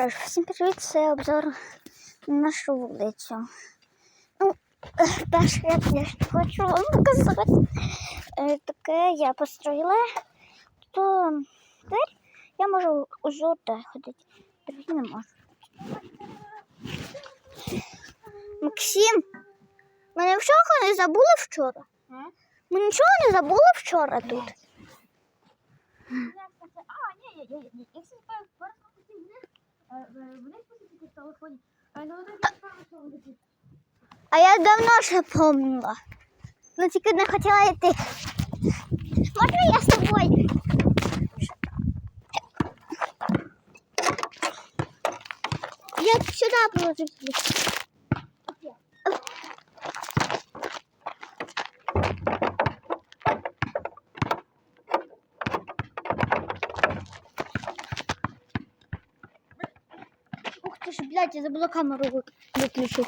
що ж, всім привіт, це обзор на нашу вулицю. Ну, е, перше, я, я хочу вам показати. Е, Таке я построїла, то тепер я можу у жовте ходити, другі не можу. Максим, ми нічого не забули вчора? Ми нічого не забули вчора тут? А, ні, я, я, я, е, в- в них посидіти в телефоні, е, ну вони вони. А я давно ще помнила. Ну тільки не хотіла йти. Можна я з тобою? Я сюди положу. Ух блядь, я забыла камеру виключити.